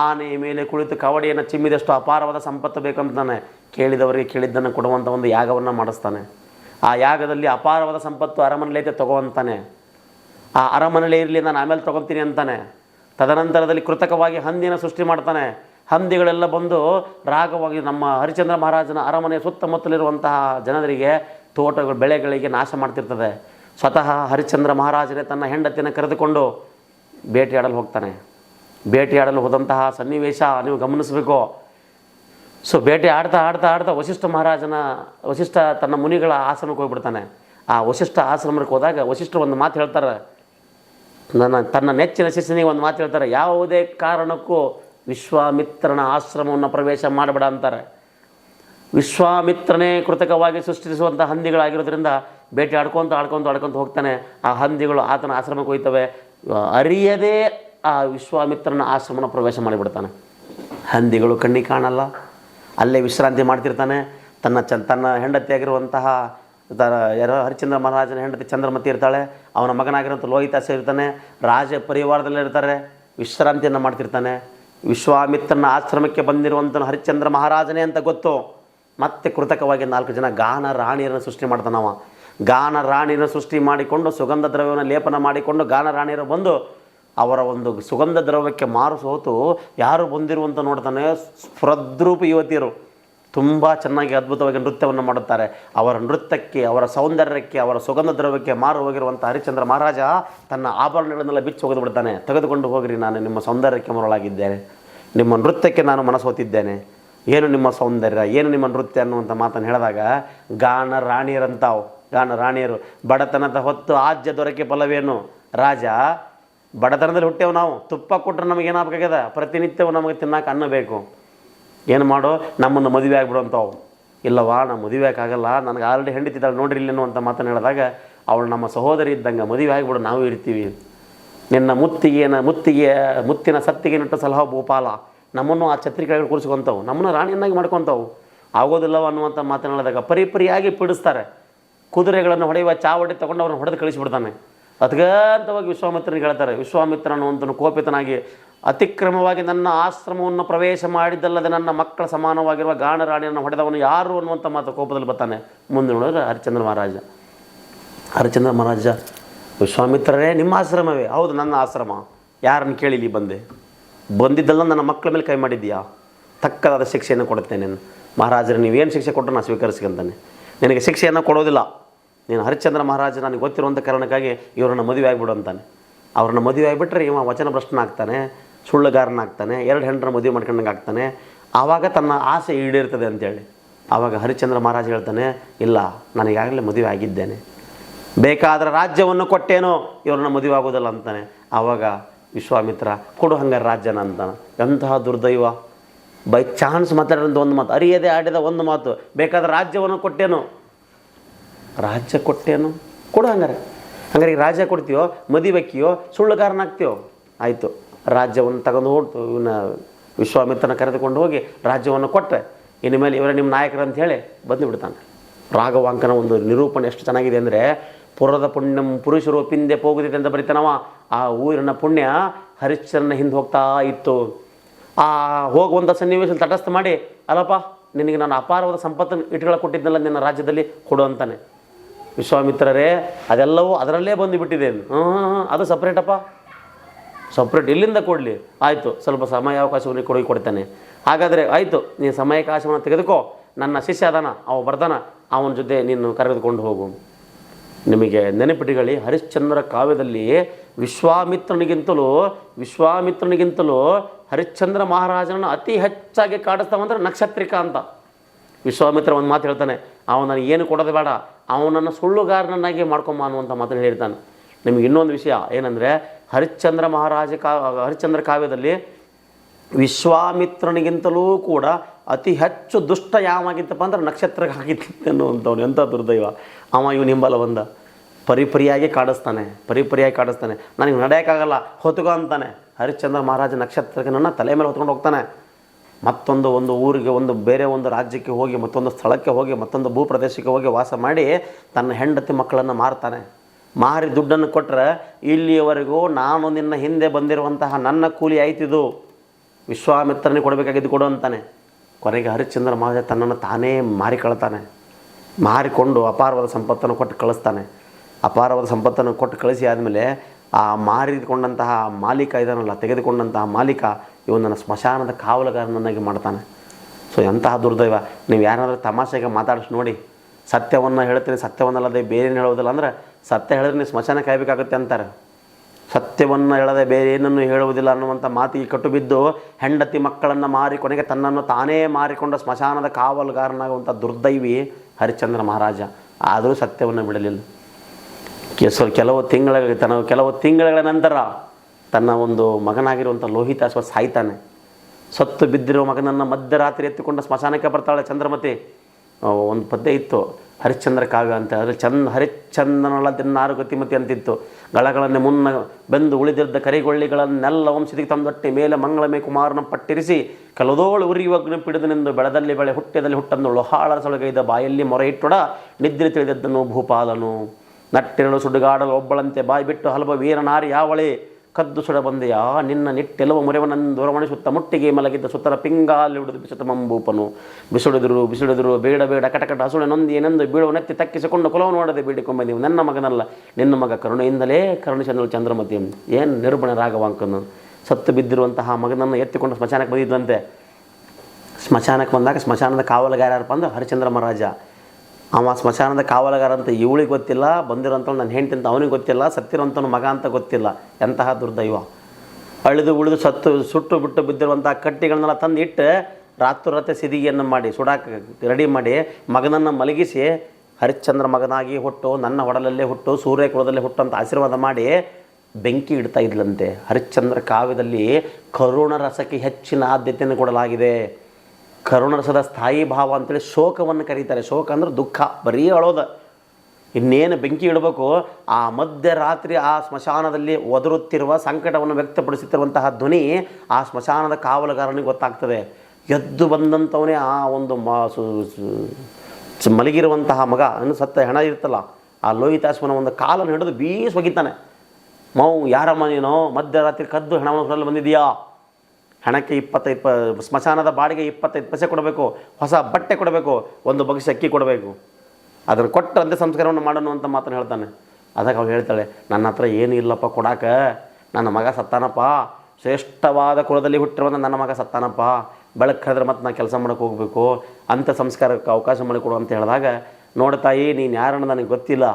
ಆನೆ ಮೇಲೆ ಕುಳಿತು ಕವಡಿಯನ್ನು ಚಿಮ್ಮಿದಷ್ಟು ಅಪಾರವಾದ ಸಂಪತ್ತು ಬೇಕಂತಾನೆ. ಕೇಳಿದವರಿಗೆ ಕೇಳಿದ್ದನ್ನು ಕೊಡುವಂಥ ಒಂದು ಯಾಗವನ್ನು ಮಾಡಿಸ್ತಾನೆ. ಆ ಯಾಗದಲ್ಲಿ ಅಪಾರವಾದ ಸಂಪತ್ತು ಅರಮನೆಯಲ್ಲಿ ಐತೆ ತಗೋವಂತಾನೆ ಆ ಅರಮನೆಯಲ್ಲಿ ಇರಲಿ, ನಾನು ಆಮೇಲೆ ತೊಗೊತೀನಿ ಅಂತಾನೆ. ತದನಂತರದಲ್ಲಿ ಕೃತಕವಾಗಿ ಹಂದಿನ ಸೃಷ್ಟಿ ಮಾಡ್ತಾನೆ. ಹಂದಿಗಳೆಲ್ಲ ಬಂದು ರಾಗವಾಗಿ ನಮ್ಮ ಹರಿಚಂದ್ರ ಮಹಾರಾಜನ ಅರಮನೆಯ ಸುತ್ತಮುತ್ತಲಿರುವಂತಹ ಜನರಿಗೆ ತೋಟಗಳು, ಬೆಳೆಗಳಿಗೆ ನಾಶ ಮಾಡ್ತಿರ್ತದೆ. ಸ್ವತಃ ಹರಿಶ್ಚಂದ್ರ ಮಹಾರಾಜನೇ ತನ್ನ ಹೆಂಡತಿಯನ್ನು ಕರೆದುಕೊಂಡು ಭೇಟಿಯಾಡಲು ಹೋಗ್ತಾನೆ. ಭೇಟಿಯಾಡಲು ಹೋದಂತಹ ಸನ್ನಿವೇಶ ನೀವು ಗಮನಿಸಬೇಕು. ಸೊ ಬೇಟೆ ಆಡ್ತಾ ಆಡ್ತಾ ಆಡ್ತಾ ವಶಿಷ್ಠ ಮಹಾರಾಜನ ವಶಿಷ್ಠ ತನ್ನ ಮುನಿಗಳ ಆಸನಕ್ಕೆ ಹೋಗ್ಬಿಡ್ತಾನೆ. ಆ ವಶಿಷ್ಠ ಆಶ್ರಮಕ್ಕೆ ಹೋದಾಗ ವಶಿಷ್ಠ ಒಂದು ಮಾತು ಹೇಳ್ತಾರೆ. ನನ್ನ, ತನ್ನ ನೆಚ್ಚಿನ ಶಿಷ್ಯನಿಗೆ ಒಂದು ಮಾತು ಹೇಳ್ತಾರೆ. ಯಾವುದೇ ಕಾರಣಕ್ಕೂ ವಿಶ್ವಾಮಿತ್ರನ ಆಶ್ರಮವನ್ನು ಪ್ರವೇಶ ಮಾಡಬೇಡ ಅಂತಾರೆ. ವಿಶ್ವಾಮಿತ್ರನೇ ಕೃತಕವಾಗಿ ಸೃಷ್ಟಿಸುವಂಥ ಹಂದಿಗಳಾಗಿರೋದ್ರಿಂದ ಬೇಟೆ ಆಡ್ಕೊತ ಆಡ್ಕೊತ ಆಡ್ಕೊತ ಹೋಗ್ತಾನೆ. ಆ ಹಂದಿಗಳು ಆತನ ಆಶ್ರಮಕ್ಕೆ ಹೋಗ್ತವೆ ಅರಿಯದೇ ಆ ವಿಶ್ವಾಮಿತ್ರನ ಆಶ್ರಮನ ಪ್ರವೇಶ ಮಾಡಿಬಿಡ್ತಾನೆ. ಹಂದಿಗಳು ಕಣ್ಣಿಗೆ ಕಾಣಲ್ಲ. ಅಲ್ಲೇ ವಿಶ್ರಾಂತಿ ಮಾಡ್ತಿರ್ತಾನೆ. ತನ್ನ ಚ, ತನ್ನ ಹೆಂಡತಿಯಾಗಿರುವಂತಹ ಹರಿಶ್ಚಂದ್ರ ಮಹಾರಾಜನ ಹೆಂಡತಿ ಚಂದ್ರಮತಿ ಇರ್ತಾಳೆ. ಅವನ ಮಗನಾಗಿರುವಂಥ ಲೋಹಿತಾಸ ಇರ್ತಾನೆ ರಾಜ ಪರಿವಾರದಲ್ಲೇ ಇರ್ತಾರೆ. ವಿಶ್ರಾಂತಿಯನ್ನು ಮಾಡ್ತಿರ್ತಾನೆ. ವಿಶ್ವಾಮಿತ್ರನ ಆಶ್ರಮಕ್ಕೆ ಬಂದಿರುವಂಥ ಹರಿಶ್ಚಂದ್ರ ಮಹಾರಾಜನೇ ಅಂತ ಗೊತ್ತು. ಮತ್ತೆ ಕೃತಕವಾಗಿ ನಾಲ್ಕು ಜನ ಗಾನ ರಾಣಿಯರನ್ನು ಸೃಷ್ಟಿ ಮಾಡ್ತಾನವ ಗಾನ ರಾಣಿಯನ್ನು ಸೃಷ್ಟಿ ಮಾಡಿಕೊಂಡು ಸುಗಂಧ ದ್ರವ್ಯವನ್ನು ಲೇಪನ ಮಾಡಿಕೊಂಡು ಗಾನ ರಾಣಿಯರು ಬಂದು ಅವರ ಒಂದು ಸುಗಂಧ ದ್ರವ್ಯಕ್ಕೆ ಮಾರು ಸೋತು ಯಾರು ಬಂದಿರುವಂತ ನೋಡ್ತಾನೆ ಸ್ಪ್ರದ್ರೂಪ ಯುವತಿಯರು. ತುಂಬ ಚೆನ್ನಾಗಿ ಅದ್ಭುತವಾಗಿ ನೃತ್ಯವನ್ನು ಮಾಡುತ್ತಾರೆ. ಅವರ ನೃತ್ಯಕ್ಕೆ, ಅವರ ಸೌಂದರ್ಯಕ್ಕೆ, ಅವರ ಸುಗಂಧ ದ್ರವ್ಯಕ್ಕೆ ಮಾರು ಹೋಗಿರುವಂಥ ಹರಿಶ್ಚಂದ್ರ ಮಹಾರಾಜ ತನ್ನ ಆಭರಣಗಳನ್ನೆಲ್ಲ ಬಿಚ್ಚಿ ಹೋಗಿದು ಬಿಡ್ತಾನೆ ತೆಗೆದುಕೊಂಡು ಹೋಗ್ರಿ, ನಾನು ನಿಮ್ಮ ಸೌಂದರ್ಯಕ್ಕೆ ಮರಳಾಗಿದ್ದೇನೆ. ನಿಮ್ಮ ನೃತ್ಯಕ್ಕೆ ನಾನು ಮನಸೋತಿದ್ದೇನೆ ಏನು ನಿಮ್ಮ ಸೌಂದರ್ಯ, ಏನು ನಿಮ್ಮ ನೃತ್ಯ ಅನ್ನುವಂಥ ಮಾತನ್ನು ಹೇಳಿದಾಗ, ಗಾನ ರಾಣಿಯರಂತಾವು, ಗಾನ ರಾಣಿಯರು, ಬಡತನದ ಹೊತ್ತು ಆಜ್ಯ ದೊರಕೆ ಫಲವೇನು ರಾಜ, ಬಡತನದಲ್ಲಿ ಹುಟ್ಟೇವು ನಾವು. ತುಪ್ಪ ಕೊಟ್ಟರೆ ನಮಗೆ ಏನಾಗಬೇಕಾಗ್ಯದ ಪ್ರತಿನಿತ್ಯವೂ ನಮಗೆ ತಿನ್ನಕ್ಕೆ ಅನ್ನ ಬೇಕು. ಏನು ಮಾಡೋ? ನಮ್ಮನ್ನು ಮದುವೆ ಆಗಿಬಿಡುವಂಥವು. ಇಲ್ಲವಾ ನಾ ಮದುವೆ ಆಗೋಲ್ಲ ನನಗೆ ಆಲ್ರೆಡಿ ಹೆಂಡತಿದ್ದಾಳೆ ನೋಡ್ರಿ ಇಲ್ಲಿ ಅಂತ ಮಾತನ್ನು ಹೇಳಿದಾಗ, ಅವಳು ನಮ್ಮ ಸಹೋದರಿ ಇದ್ದಂಗೆ ಮದುವೆ ಆಗಿಬಿಡು, ನಾವು ಇರ್ತೀವಿ. ನಿನ್ನ ಮುತ್ತಿಗೆನ ಮುತ್ತಿಗೆ, ಮುತ್ತಿನ ಸತ್ತಿಗೆ ನಟ್ಟ ಸಲಹಾ ಭೂಪಾಲ ನಮ್ಮನ್ನು ಆ ಛತ್ರಿ ಕೆಳಗಡೆ ಕೂರಿಸ್ಕೊಂತವು ನಮ್ಮನ್ನು ರಾಣಿಯನ್ನಾಗಿ ಮಾಡ್ಕೊತಾವು. ಆಗೋದಿಲ್ಲವ ಅನ್ನುವಂಥ ಮಾತನ್ನು ಹೇಳಿದಾಗ ಪರಿಪರಿಯಾಗಿ ಪಿಡಿಸ್ತಾರೆ. ಕುದುರೆಗಳನ್ನು ಹೊಡೆಯುವ ಚಾವಡಿ ತಗೊಂಡು ಅವ್ರನ್ನ ಹೊಡೆದು ಕಳಿಸಿಬಿಡ್ತಾನೆ. ಅದ್ಗಂತವಾಗಿ ವಿಶ್ವಾಮಿತ್ರನಿಗೆ ಹೇಳ್ತಾರೆ. ವಿಶ್ವಾಮಿತ್ರ ಅನ್ನುವಂಥ ಕೋಪಿತನಾಗಿ ಅತಿಕ್ರಮವಾಗಿ ನನ್ನ ಆಶ್ರಮವನ್ನು ಪ್ರವೇಶ ಮಾಡಿದ್ದಲ್ಲದೆ ನನ್ನ ಮಕ್ಕಳ ಸಮಾನವಾಗಿರುವ ಗಾಣ ರಾಣಿಯನ್ನು ಹೊಡೆದವನು ಯಾರು ಅನ್ನುವಂಥ ಮಾತು ಕೋಪದಲ್ಲಿ ಬರ್ತಾನೆ. ಮುಂದೆ ನೋಡಿದ್ರೆ ಹರಿಚಂದ್ರ ಮಹಾರಾಜ. ಹರಿಚಂದ್ರ ಮಹಾರಾಜ ವಿಶ್ವಾಮಿತ್ರರೇ ನಿಮ್ಮ ಆಶ್ರಮವೇ? ಹೌದು, ನನ್ನ ಆಶ್ರಮ. ಯಾರನ್ನು ಕೇಳಿ ಇಲ್ಲಿ ಬಂದೆ? ಬಂದಿದ್ದಲ್ಲ ನನ್ನ ಮಕ್ಕಳ ಮೇಲೆ ಕೈ ಮಾಡಿದ್ಯಾ ತಕ್ಕದಾದ ಶಿಕ್ಷೆಯನ್ನು ಕೊಡುತ್ತೇನೆ ಮಹಾರಾಜರು, ನೀವೇನು ಶಿಕ್ಷೆ ಕೊಟ್ಟರು ನಾನು ಸ್ವೀಕರಿಸ್ಕೊಂತಾನೆ ನಿನಗೆ ಶಿಕ್ಷೆಯನ್ನು ಕೊಡೋದಿಲ್ಲ. ನೀನು ಹರಿಶ್ಚಂದ್ರ ಮಹಾರಾಜ ನನಗೆ ಗೊತ್ತಿರುವಂಥ ಕಾರಣಕ್ಕಾಗಿ ಇವರನ್ನು ಮದುವೆ ಆಗಿಬಿಡು ಅಂತಾನೆ. ಅವ್ರನ್ನ ಮದುವೆ ಆಗಿಬಿಟ್ರೆ ಇವ ವಚನ ಭ್ರಷ್ಟನಾಗ್ತಾನೆ ಸುಳ್ಳುಗಾರನಾಗ್ತಾನೆ, ಎರಡು ಹೆಂಡ್ರ ಮದುವೆ ಮಾಡ್ಕೊಂಡಂಗೆ ಆಗ್ತಾನೆ, ಆವಾಗ ತನ್ನ ಆಸೆ ಈಡೇರ್ತದೆ ಅಂತೇಳಿ. ಆವಾಗ ಹರಿಶ್ಚಂದ್ರ ಮಹಾರಾಜ್ ಹೇಳ್ತಾನೆ, ಇಲ್ಲ ನನಗಾಗಲೇ ಮದುವೆ ಆಗಿದ್ದೇನೆ. ಬೇಕಾದ್ರೆ ರಾಜ್ಯವನ್ನು ಕೊಟ್ಟೇನೋ, ಇವ್ರನ್ನ ಮದುವೆ ಆಗೋದಲ್ಲ ಅಂತಾನೆ. ಆವಾಗ ವಿಶ್ವಾಮಿತ್ರ, ಕೊಡು ಹಂಗಾರೆ ರಾಜ್ಯನ ಅಂತಾನೆ. ಎಂತಹ ದುರ್ದೈವ. ಬೈ ಚಾನ್ಸ್ ಮಾತಾಡಿದಂಥ ಒಂದು ಮಾತು, ಅರಿಯದೆ ಆಡಿದ ಒಂದು ಮಾತು, ಬೇಕಾದ್ರೆ ರಾಜ್ಯವನ್ನು ಕೊಟ್ಟೇನು. ರಾಜ್ಯ ಕೊಟ್ಟೇನು? ಕೊಡು ಹಂಗಾರೆ. ಹಂಗಾರೆ ಈಗ ರಾಜ್ಯ ಕೊಡ್ತೀಯೋ ಮದುವೆಕ್ಕಿಯೋ ಸುಳ್ಳುಗಾರನಾಗ್ತೀಯೋ? ಆಯಿತು. ರಾಜ್ಯವನ್ನು ತಗೊಂಡು ಹೋಗ್ತು ಇವನ್ನ ವಿಶ್ವಾಮಿತ್ರನ ಕರೆದುಕೊಂಡು ಹೋಗಿ ರಾಜ್ಯವನ್ನು ಕೊಟ್ಟರೆ ಇನ್ನು ಮೇಲೆ ಇವರೇ ನಿಮ್ಮ ನಾಯಕರು ಅಂತ ಹೇಳಿ ಬಂದು ಬಿಡ್ತಾನೆ. ರಾಘವಾಂಕನ ಒಂದು ನಿರೂಪಣೆ ಎಷ್ಟು ಚೆನ್ನಾಗಿದೆ ಅಂದರೆ, ಪುರದ ಪುಣ್ಯಂ ಪುರುಷರು ಪಿಂದೆ ಹೋಗುತ್ತಿದೆ ಅಂತ ಬರಿತಾನವ. ಆ ಊರಿನ ಪುಣ್ಯ ಹರಿಶ್ಚರನ ಹಿಂದೆ ಹೋಗ್ತಾ ಇತ್ತು. ಆ ಹೋಗುವಂಥ ಸನ್ನಿವೇಶದಲ್ಲಿ ತಟಸ್ಥ ಮಾಡಿ, ಅಲ್ಲಪ್ಪ, ನಿನಗೆ ನಾನು ಅಪಾರವಾದ ಸಂಪತ್ತನ್ನು ಇಟ್ಟುಗಳ ಕೊಟ್ಟಿದ್ದಲ್ಲ ನಿನ್ನ ರಾಜ್ಯದಲ್ಲಿ ಕೊಡು ಅಂತಾನೆ. ವಿಶ್ವಾಮಿತ್ರರೇ, ಅದೆಲ್ಲವೂ ಅದರಲ್ಲೇ ಬಂದು ಬಿಟ್ಟಿದೆ. ಅದು ಸಪ್ರೇಟಪ್ಪ ಸಪ್ರೇಟ್ ಇಲ್ಲಿಂದ ಕೊಡಲಿ. ಆಯಿತು, ಸ್ವಲ್ಪ ಸಮಯ ಸಮಯಾವಕಾಶವನ್ನು ಕೊಡಿ, ಕೊಡ್ತಾನೆ. ಹಾಗಾದರೆ, ಆಯಿತು, ನೀನು ಸಮಯಕಾಶವನ್ನು ತೆಗೆದುಕೋ. ನನ್ನ ಶಿಷ್ಯ ಅದಾನ, ಅವ ಬರ್ತಾನ ಅವನ ಜೊತೆ ನೀನು ಕರೆದುಕೊಂಡು ಹೋಗು. ನಿಮಗೆ ನೆನಪಿಟ್ಟಿಗಳಿ ಹರಿಶ್ಚಂದ್ರ ಕಾವ್ಯದಲ್ಲಿ ವಿಶ್ವಾಮಿತ್ರನಿಗಿಂತಲೂ ವಿಶ್ವಾಮಿತ್ರನಿಗಿಂತಲೂ ಹರಿಶ್ಚಂದ್ರ ಮಹಾರಾಜನನ್ನು ಅತಿ ಹೆಚ್ಚಾಗಿ ಕಾಡಿಸ್ತಾವಂದ್ರೆ ನಕ್ಷತ್ರಿಕ ಅಂತ. ವಿಶ್ವಾಮಿತ್ರ ಒಂದು ಮಾತು ಹೇಳ್ತಾನೆ, ಅವನು ನನಗೆ ಏನು ಕೊಡೋದು ಬೇಡ, ಅವನನ್ನು ಸುಳ್ಳುಗಾರನನ್ನಾಗಿ ಮಾಡ್ಕೊಂಬ ಅನ್ನುವಂಥ ಮಾತನ್ನು ಹೇಳ್ತಾನೆ ನಿಮಗೆ ಇನ್ನೊಂದು ವಿಷಯ, ಏನಂದರೆ ಹರಿಶ್ಚಂದ್ರ ಮಹಾರಾಜ ಕಾ, ಹರಿಶ್ಚಂದ್ರ ಕಾವ್ಯದಲ್ಲಿ ವಿಶ್ವಾಮಿತ್ರನಿಗಿಂತಲೂ ಕೂಡ ಅತಿ ಹೆಚ್ಚು ದುಷ್ಟ ಯಾವಾಗಿತ್ತಪ್ಪ ಅಂದ್ರೆ ನಕ್ಷತ್ರಕ್ಕೆ ಹಾಕಿತ್ತು ಅನ್ನುವಂಥವ್ನು. ಎಂಥ ದುರ್ದೈವ. ಅವ ಇವ್ನು ಹಿಂಬಲ ಬಂದ. ಪರಿಪರಿಯಾಗಿ ಕಾಡಿಸ್ತಾನೆ. ಪರಿಪರಿಯಾಗಿ ಕಾಡಿಸ್ತಾನೆ. ನನಗೆ ನಡೆಯೋಕ್ಕಾಗಲ್ಲ, ಹೊತ್ಕೋ ಅಂತಾನೆ. ಹರಿಶ್ಚಂದ್ರ ಮಹಾರಾಜ ನಕ್ಷತ್ರಕ್ಕೆ ನನ್ನ ತಲೆ ಮೇಲೆ ಹೊತ್ಕೊಂಡು ಹೋಗ್ತಾನೆ. ಮತ್ತೊಂದು ಒಂದು ಊರಿಗೆ, ಒಂದು ಬೇರೆ ಒಂದು ರಾಜ್ಯಕ್ಕೆ ಹೋಗಿ, ಮತ್ತೊಂದು ಸ್ಥಳಕ್ಕೆ ಹೋಗಿ, ಮತ್ತೊಂದು ಭೂಪ್ರದೇಶಕ್ಕೆ ಹೋಗಿ ವಾಸ ಮಾಡಿ ತನ್ನ ಹೆಂಡತಿ ಮಕ್ಕಳನ್ನು ಮಾರ್ತಾನೆ. ಮಾರಿ ದುಡ್ಡನ್ನು ಕೊಟ್ಟರೆ ಇಲ್ಲಿಯವರೆಗೂ ನಾನು ನಿನ್ನ ಹಿಂದೆ ಬಂದಿರುವಂತಹ ನನ್ನ ಕೂಲಿ ಆಯ್ತಿದು. ವಿಶ್ವಾಮಿತ್ರನಿಗೆ ಕೊಡಬೇಕಾಗಿದ್ದು ಕೊಡು ಅಂತಾನೆ. ಕೊನೆಗೆ ಹರಿಶ್ಚಂದ್ರ ಮಹಾರಾಜ ತನ್ನನ್ನು ತಾನೇ ಮಾರಿಕೊಳ್ತಾನೆ ಮಾರಿಕೊಂಡು ಅಪಾರವಾದ ಸಂಪತ್ತನ್ನು ಕೊಟ್ಟು ಕಳಿಸ್ತಾನೆ. ಅಪಾರವಾದ ಸಂಪತ್ತನ್ನು ಕೊಟ್ಟು ಕಳಿಸಿ ಆದಮೇಲೆ ಆ ಮಾರಿಕೊಂಡಂತಹ ಮಾಲೀಕ ಇದನ್ನಲ್ಲ, ತೆಗೆದುಕೊಂಡಂತಹ ಮಾಲೀಕ ನನ್ನ ಸ್ಮಶಾನದ ಕಾವಲುಗಾರನನ್ನಾಗಿ ಮಾಡ್ತಾನೆ. ಸೊ, ಎಂತಹ ದುರ್ದೈವ. ನೀವು ಯಾರಾದರೂ ತಮಾಷೆಗೆ ಮಾತಾಡಿಸಿ ನೋಡಿ. ಸತ್ಯವನ್ನು ಹೇಳ್ತೀನಿ, ಸತ್ಯವನ್ನಲ್ಲದೆ ಬೇರೇನು ಹೇಳೋದಿಲ್ಲ ಅಂದ್ರೆ ಸತ್ಯ ಹೇಳಿದ್ರೆ ನೀವು ಸ್ಮಶಾನ ಕಾಯಬೇಕಾಗುತ್ತೆ ಅಂತಾರೆ. ಸತ್ಯವನ್ನು ಹೇಳದೆ ಬೇರೆ ಏನನ್ನು ಹೇಳುವುದಿಲ್ಲ ಅನ್ನುವಂಥ ಮಾತಿಗೆ ಕಟ್ಟು ಬಿದ್ದು ಹೆಂಡತಿ ಮಕ್ಕಳನ್ನು ಮಾರಿ ಕೊನೆಗೆ ತನ್ನನ್ನು ತಾನೇ ಮಾರಿಕೊಂಡ ಸ್ಮಶಾನದ ಕಾವಲುಗಾರನಾಗುವಂಥ ದುರ್ದೈವಿ ಹರಿಶ್ಚಂದ್ರ ಮಹಾರಾಜ. ಆದರೂ ಸತ್ಯವನ್ನು ಬಿಡಲಿಲ್ಲ. ಕೆಸರು ಕೆಲವು ತಿಂಗಳ ತನ್ನ ಕೆಲವು ತಿಂಗಳ ನಂತರ ತನ್ನ ಒಂದು ಮಗನಾಗಿರುವಂಥ ಲೋಹಿತಾಶ್ವ ಸಾಯ್ತಾನೆ. ಸತ್ತು ಬಿದ್ದಿರೋ ಮಗನನ್ನು ಮಧ್ಯರಾತ್ರಿ ಎತ್ತಿಕೊಂಡು ಸ್ಮಶಾನಕ್ಕೆ ಬರ್ತಾಳೆ ಚಂದ್ರಮತಿ. ಒಂದು ಪದ್ಯ ಇತ್ತು, ಹರಿಶ್ಚಂದ್ರ ಕಾವ್ಯ ಅಂತ. ಅದ್ರಲ್ಲಿ ಚಂದ ಹರಿಶ್ಚಂದ್ರನಲ್ಲ ದಿನ್ನಾರು ಗತಿಮತಿ ಅಂತಿತ್ತು. ಗಳಗಳನ್ನೇ ಮುನ್ನ ಬೆಂದು ಉಳಿದಿದ್ದ ಕರಿಗೊಳ್ಳಿಗಳನ್ನೆಲ್ಲ ವಂಶದಿಗೆ ತಂದೊಟ್ಟಿ ಮೇಲೆ ಮಂಗಳಮೇ ಕುಮಾರನ ಪಟ್ಟಿರಿಸಿ ಕೆಲದೋಳು ಉರಿಯುವ ಅಗ್ನಿ ಪಿಡಿದನೆಂದು ಬೆಳದಲ್ಲಿ ಬೆಳೆ ಹುಟ್ಟಿದಲ್ಲಿ ಹುಟ್ಟಂದು ಲೊಹಾಳರ ಸೊಳಗೈದ ಬಾಯಲ್ಲಿ ಮೊರೆ ಇಟ್ಟೊಡ ನಿದ್ರೆ ತಿಳಿದದ್ದನು ಭೂಪಾಲನು. ನಟ್ಟಿರಳು ಸುಡುಗಾಡಲು ಒಬ್ಬಳಂತೆ ಬಾಯಿ ಬಿಟ್ಟು ಹಲವ ವೀರನಾರಿ ಯಾವಳೆ ಕದ್ದು ಸುಡ ಬಂದೆಯ? ನಿನ್ನ ನಿಟ್ಟೆಲವ ಮುರೆವನನ್ನು ದೂರವಾಣಿ ಸುತ್ತ ಮುಟ್ಟಿಗೆ ಮಲಗಿದ್ದ ಸುತ್ತರ ಪಿಂಗಾಲಿ ಹಿಡಿದು ಬಿಸುತ್ತ ಮಂಬೂಪನು. ಬಿಸುಡಿದರು ಬಿಸುಡಿದರು ಬೇಡ ಬೇಡ ಕಟಕಟ ಹಸುಳೆ ನೊಂದಿ ಏನೆಂದು ಬೀಳುವನೆತ್ತಿ ತಕ್ಕಿಸಿಕೊಂಡು ಕುಲವು ನೋಡದೆ ಬೇಡಿಕೊಂಬ ನೀವು ನನ್ನ ಮಗನಲ್ಲ, ನಿನ್ನ ಮಗ ಕರುಣೆಯಿಂದಲೇ ಕರುಣಿಸಲು ಚಂದ್ರಮತಿ. ಏನು ನಿರ್ಬಣ ರಾಘವಾಂಕನು? ಸತ್ತು ಬಿದ್ದಿರುವಂತಹ ಮಗನನ್ನು ಎತ್ತಿಕೊಂಡು ಸ್ಮಶಾನಕ್ಕೆ ಬಂದಿದ್ದಂತೆ ಸ್ಮಶಾನಕ್ಕೆ ಬಂದಾಗ ಸ್ಮಶಾನದ ಕಾವಲುಗಾರ ಅಂದ್ರೆ ಹರಿಚಂದ್ರ ಮಹಾರಾಜ. ಅವ ಸ್ಮಶಾನದ ಕಾವಲಗಾರ ಅಂತ ಇವಳಿಗೆ ಗೊತ್ತಿಲ್ಲ ಬಂದಿರೋಂಥವ್ನು ನನ್ನ ಹೆಂಡತಿ ಅಂತ ಅವನಿಗೆ ಗೊತ್ತಿಲ್ಲ, ಸತ್ತಿರೋಂಥವ್ನು ಮಗ ಅಂತ ಗೊತ್ತಿಲ್ಲ. ಎಂತಹ ದುರ್ದೈವ. ಅಳಿದು ಉಳಿದು ಸತ್ತು, ಸುಟ್ಟು ಬಿಟ್ಟು ಬಿದ್ದಿರುವಂಥ ಕಟ್ಟಿಗಳನ್ನೆಲ್ಲ ತಂದು ಇಟ್ಟು ರಾತ್ರೋರಾತ್ರಿ ಸಿದಿಗೆಯನ್ನು ಮಾಡಿ, ಸುಡಾಕ ರೆಡಿ ಮಾಡಿ, ಮಗನನ್ನು ಮಲಗಿಸಿ, ಹರಿಶ್ಚಂದ್ರ ಮಗನಾಗಿ ಹುಟ್ಟು, ನನ್ನ ಹೊಡಲಲ್ಲೇ ಹುಟ್ಟು ಸೂರ್ಯ ಕುಲದಲ್ಲೇ ಹುಟ್ಟು ಅಂತ ಆಶೀರ್ವಾದ ಮಾಡಿ ಬೆಂಕಿ ಇಡ್ತಾ ಇದ್ಲಂತೆ. ಹರಿಶ್ಚಂದ್ರ ಕಾವ್ಯದಲ್ಲಿ ಕರುಣ ರಸಕ್ಕೆ ಹೆಚ್ಚಿನ ಆದ್ಯತೆಯನ್ನು ಕೊಡಲಾಗಿದೆ. ಕರುಣರಸದ ಸ್ಥಾಯಿ ಭಾವ ಅಂತೇಳಿ ಶೋಕವನ್ನು ಕರೀತಾರೆ. ಶೋಕ ಅಂದ್ರೆ ದುಃಖ. ಬರೀ ಅಳೋದ. ಇನ್ನೇನು ಬೆಂಕಿ ಇಡಬೇಕು? ಆ ಮಧ್ಯರಾತ್ರಿ ಆ ಸ್ಮಶಾನದಲ್ಲಿ ಒದರುತ್ತಿರುವ ಸಂಕಟವನ್ನು ವ್ಯಕ್ತಪಡಿಸುತ್ತಿರುವಂತಹ ಧ್ವನಿ ಆ ಸ್ಮಶಾನದ ಕಾವಲುಗಾರನಿಗೆ ಗೊತ್ತಾಗ್ತದೆ. ಎದ್ದು ಬಂದಂಥವನೇ ಆ ಒಂದು ಮ ಮಲಗಿರುವಂತಹ ಮಗ. ಇನ್ನು ಸತ್ತ ಹೆಣ ಇರ್ತಲ್ಲ ಆ ಲೋಹಿತಾಶ್ವನ ಒಂದು ಕಾಲನ್ನು ಹಿಡಿದು ಬೀಸ್ ಒಗಿತಾನೆ ಮೌ ಯಾರಮ್ಮ ನೀನು? ಮಧ್ಯರಾತ್ರಿ ಕದ್ದು ಹೆಣವನ್ನು ಬಂದಿದೀಯಾ ಹಣಕ್ಕೆ ಇಪ್ಪತ್ತೈದು ಪ, ಸ್ಮಶಾನದ ಬಾಡಿಗೆ ಇಪ್ಪತ್ತೈದು ಪೈಸೆ ಕೊಡಬೇಕು, ಹೊಸ ಬಟ್ಟೆ ಕೊಡಬೇಕು, ಒಂದು ಬಗ್ಸಿ ಅಕ್ಕಿ ಕೊಡಬೇಕು. ಅದನ್ನು ಕೊಟ್ಟು ಅಂದೇ ಸಂಸ್ಕಾರವನ್ನು ಮಾಡೋಣ ಅಂತ ಮಾತನ್ನು ಹೇಳ್ತಾನೆ. ಅದಕ್ಕೆ ಅವ್ಳು ಹೇಳ್ತಾಳೆ, ನನ್ನ ಹತ್ರ ಏನೂ ಇಲ್ಲಪ್ಪ ಕೊಡಾಕೆ, ನನ್ನ ಮಗ ಸತ್ತಾನಪ್ಪ. ಶ್ರೇಷ್ಠವಾದ ಕುಲದಲ್ಲಿ ಹುಟ್ಟಿರುವಂಥ ನನ್ನ ಮಗ ಸತ್ತಾನಪ್ಪ. ಬೆಳಕು ಕರೆದ್ರೆ ಮತ್ತೆ ನಾನು ಕೆಲಸ ಮಾಡೋಕೆ ಹೋಗಬೇಕು. ಅಂಥ ಸಂಸ್ಕಾರಕ್ಕೆ ಅವಕಾಶ ಮಾಡಿಕೊಡು ಅಂತ ಹೇಳಿದಾಗ ನೋಡ್ತಾಯಿ ನೀನು ಯಾರನ್ನು ನನಗೆ ಗೊತ್ತಿಲ್ಲ.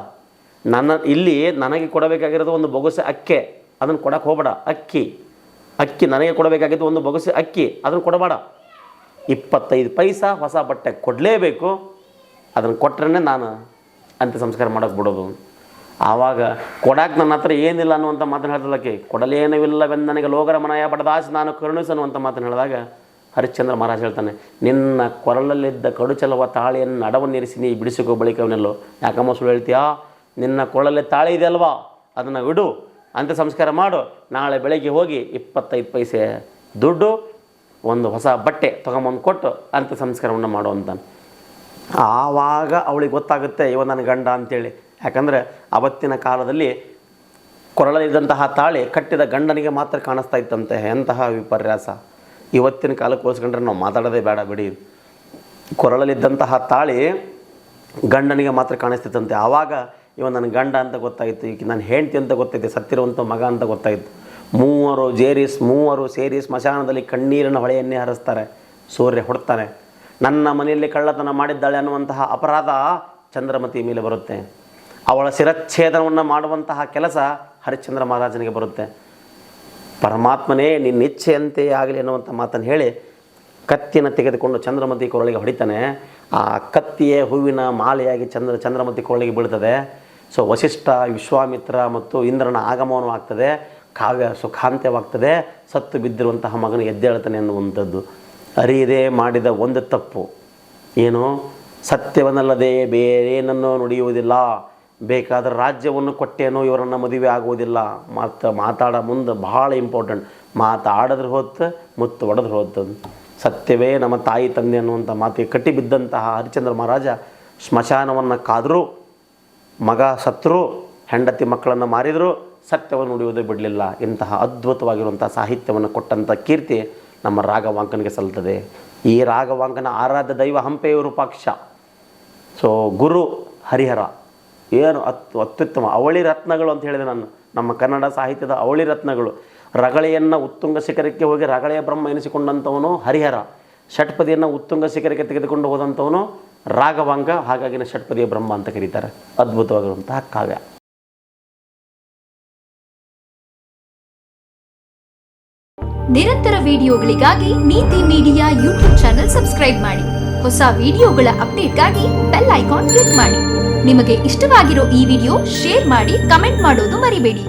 ನನ್ನ, ಇಲ್ಲಿ ನನಗೆ ಕೊಡಬೇಕಾಗಿರೋದು ಒಂದು ಬೊಗುಸೆ ಅಕ್ಕೆ. ಅದನ್ನು ಕೊಡಕ್ಕೆ ಹೋಗಬೇಡ, ಅಕ್ಕಿ. ಅಕ್ಕಿ ನನಗೆ ಕೊಡಬೇಕಾಗಿದ್ದು ಒಂದು ಬೊಗಸೆ ಅಕ್ಕಿ, ಅದನ್ನು ಕೊಡಬೇಡ. ಇಪ್ಪತ್ತೈದು ಪೈಸಾ ಹೊಸ ಬಟ್ಟೆ ಕೊಡಲೇಬೇಕು. ಅದನ್ನು ಕೊಟ್ರೇ ನಾನು ಅಂತ್ಯ ಸಂಸ್ಕಾರ ಮಾಡೋಕೆ ಬಿಡೋದು. ಆವಾಗ ಕೊಡಕ್ಕೆ ನನ್ನ ಹತ್ರ ಏನಿಲ್ಲ ಅನ್ನುವಂಥ ಮಾತನ್ನು ಹೇಳ್ದಲ್ಲಕ್ಕೆ ಕೊಡಲೇನವಿಲ್ಲವೆಂದು ನನಗೆ ಲೋಗರ ಮನಯ ಬಡದಾಸಿ ನಾನು ಕರುಣಿಸನ್ನುವಂಥ ಮಾತನ್ನು ಹೇಳಿದಾಗ ಹರಿಶ್ಚಂದ್ರ ಮಹಾರಾಜ್ ಹೇಳ್ತಾನೆ, ನಿನ್ನ ಕೊರಳಲ್ಲಿದ್ದ ಕಡುಚಲವ ತಾಳಿಯನ್ನು ನಡವನ್ನಿರಿಸಿ ನೀ ಬಿಡಿಸಿಕೋ ಬಳಿಕವನ್ನೆಲ್ಲೋ ಯಾಕಮ್ಮ ಸುಳ್ಳು ಹೇಳ್ತೀಯಾ? ನಿನ್ನ ಕೊರಳಲ್ಲಿ ತಾಳಿ ಇದೆಯಲ್ವಾ? ಅದನ್ನು ಬಿಡು. ಅಂತ್ಯ ಸಂಸ್ಕಾರ ಮಾಡು. ನಾಳೆ ಬೆಳಗ್ಗೆ ಹೋಗಿ ಇಪ್ಪತ್ತೈದು ಪೈಸೆ ದುಡ್ಡು, ಒಂದು ಹೊಸ ಬಟ್ಟೆ ತೊಗೊಂಬಂದು ಕೊಟ್ಟು ಅಂತ ಸಂಸ್ಕಾರವನ್ನು ಮಾಡು ಅಂತಾನೆ. ಆವಾಗ ಅವಳಿಗೆ ಗೊತ್ತಾಗುತ್ತೆ, ಇವ ನನ್ನ ಗಂಡ ಅಂತೇಳಿ. ಯಾಕಂದರೆ ಅವತ್ತಿನ ಕಾಲದಲ್ಲಿ ಕೊರಳಲಿದ್ದಂತಹ ತಾಳಿ ಕಟ್ಟಿದ ಗಂಡನಿಗೆ ಮಾತ್ರ ಕಾಣಿಸ್ತಾ ಇತ್ತಂತೆ. ಎಂತಹ ವಿಪರ್ಯಾಸ. ಇವತ್ತಿನ ಕಾಲಕ್ಕೆ ಹೋಲಿಸ್ಕೊಂಡ್ರೆ ನಾವು ಮಾತಾಡೋದೇ ಬೇಡ ಬಿಡಿ. ಕೊರಳಲಿದ್ದಂತಹ ತಾಳಿ ಗಂಡನಿಗೆ ಮಾತ್ರ ಕಾಣಿಸ್ತಿತ್ತಂತೆ. ಆವಾಗ ಇವ ನನ್ನ ಗಂಡ ಅಂತ ಗೊತ್ತಾಯಿತು ಈಗ ನನ್ನ ಹೆಂಡತಿ ಅಂತ ಗೊತ್ತಾಯಿತು ಸತ್ತಿರುವಂಥ ಮಗ ಅಂತ ಗೊತ್ತಾಯಿತು. ಮೂವರು ಜೇರಿಸ್, ಮೂವರು ಸೇರಿ ಸ್ಮಶಾನದಲ್ಲಿ ಕಣ್ಣೀರಿನ ಹೊಳೆಯನ್ನೇ ಹರಿಸ್ತಾರೆ, ಸೂರ್ಯ ಹೊಡ್ತಾನೆ. ನನ್ನ ಮನೆಯಲ್ಲಿ ಕಳ್ಳತನ ಮಾಡಿದ್ದಾಳೆ ಅನ್ನುವಂತಹ ಅಪರಾಧ ಚಂದ್ರಮತಿ ಮೇಲೆ ಬರುತ್ತೆ. ಅವಳ ಶಿರಚ್ಛೇದನವನ್ನು ಮಾಡುವಂತಹ ಕೆಲಸ ಹರಿಶ್ಚಂದ್ರ ಮಹಾರಾಜನಿಗೆ ಬರುತ್ತೆ. ಪರಮಾತ್ಮನೇ, ನಿನ್ನ ಇಚ್ಛೆಯಂತೆ ಆಗಲಿ ಅನ್ನುವಂಥ ಮಾತನ್ನು ಹೇಳಿ ಕತ್ತಿನ ತೆಗೆದುಕೊಂಡು ಚಂದ್ರಮತಿ ಕೊರಳಿಗೆ ಹೊಡಿತಾನೆ. ಆ ಕತ್ತಿಯೇ ಹೂವಿನ ಮಾಲೆಯಾಗಿ ಚಂದ್ರ, ಚಂದ್ರಮತಿ ಕೊರಳಿಗೆ ಬೀಳ್ತದೆ. ಸೊ ವಶಿಷ್ಠ ವಿಶ್ವಾಮಿತ್ರ ಮತ್ತು ಇಂದ್ರನ ಆಗಮನವೂ ಆಗ್ತದೆ. ಕಾವ್ಯ ಸುಖಾಂತ್ಯವಾಗ್ತದೆ. ಸತ್ತು ಬಿದ್ದಿರುವಂತಹ ಮಗನ ಎದ್ದೇಳ್ತಾನೆ ಅನ್ನುವಂಥದ್ದು. ಅರಿಯದೇ ಮಾಡಿದ ಒಂದು ತಪ್ಪು. ಏನು? ಸತ್ಯವನ್ನಲ್ಲದೆ ಬೇರೇನನ್ನು ನುಡಿಯುವುದಿಲ್ಲ. ಬೇಕಾದರೆ ರಾಜ್ಯವನ್ನು ಕೊಟ್ಟೇನೋ ಇವರನ್ನು ಮದುವೆ ಆಗುವುದಿಲ್ಲ. ಮತ್ತು ಮಾತಾಡೋ ಮುಂದೆ ಭಾಳ ಇಂಪಾರ್ಟೆಂಟ್ ಮಾತಾಡಿದ್ರೆ ಹೊತ್ತು ಮುತ್ತು ಒಡೆದ್ರೆ ಹೊತ್ತು ಸತ್ಯವೇ ನಮ್ಮ ತಾಯಿ ತಂದೆ ಅನ್ನುವಂಥ ಮಾತಿಗೆ ಕಟ್ಟಿ ಬಿದ್ದಂತಹ ಹರಿಚಂದ್ರ ಮಹಾರಾಜ ಸ್ಮಶಾನವನ್ನು ಕಾದರೂ ಮಗ ಸತ್ರು, ಹೆಂಡತಿ ಮಕ್ಕಳನ್ನು ಮಾರಿದರೂ ಸತ್ಯವನ್ನು ನುಡಿಯುವುದೇ ಬಿಡಲಿಲ್ಲ. ಇಂತಹ ಅದ್ಭುತವಾಗಿರುವಂಥ ಸಾಹಿತ್ಯವನ್ನು ಕೊಟ್ಟಂಥ ಕೀರ್ತಿ ನಮ್ಮ ರಾಘವಾಂಕನಿಗೆ ಸಲ್ತದೆ ಈ ರಾಗವಾಂಕನ ಆರಾಧ್ಯ ದೈವ ಹಂಪೆಯ ವಿರೂಪಾಕ್ಷ ಸೊ ಗುರು ಹರಿಹರ, ಏನು ಅತ್, ಅತ್ಯುತ್ತಮ ಅವಳಿ ರತ್ನಗಳು ಅಂತ ಹೇಳಿದೆ ನಾನು. ನಮ್ಮ ಕನ್ನಡ ಸಾಹಿತ್ಯದ ಅವಳಿ ರತ್ನಗಳು. ರಗಳೆಯನ್ನು ಉತ್ತುಂಗ ಶಿಖರಕ್ಕೆ ಹೋಗಿ ರಗಳೆಯ ಬ್ರಹ್ಮ ಎನಿಸಿಕೊಂಡಂಥವನು ಹರಿಹರ. ಷಟ್ಪದಿಯನ್ನು ಉತ್ತುಂಗ ಶಿಖರಕ್ಕೆ ತೆಗೆದುಕೊಂಡು ಹೋದಂಥವನು ರಾಘವಾಂಗ, ಹಾಗಾಗಿನ ಷಟ್ಪದಿಯ ಬ್ರಹ್ಮ ಅಂತ ಕರೀತಾರೆ. ಅದ್ಭುತವಾಗಿರುವಂತಹ ಕಾವ್ಯ. ನಿರಂತರ ವಿಡಿಯೋಗಳಿಗಾಗಿ ನೀತಿ ಮೀಡಿಯಾ ಯೂಟ್ಯೂಬ್ ಚಾನೆಲ್ ಸಬ್ಸ್ಕ್ರೈಬ್ ಮಾಡಿ. ಹೊಸ ವಿಡಿಯೋಗಳ ಅಪ್ಡೇಟ್ಗಾಗಿ ಬೆಲ್ ಐಕಾನ್ ಕ್ಲಿಕ್ ಮಾಡಿ. ನಿಮಗೆ ಇಷ್ಟವಾಗಿರೋ ಈ ವಿಡಿಯೋ ಶೇರ್ ಮಾಡಿ, ಕಮೆಂಟ್ ಮಾಡೋದು ಮರಿಬೇಡಿ.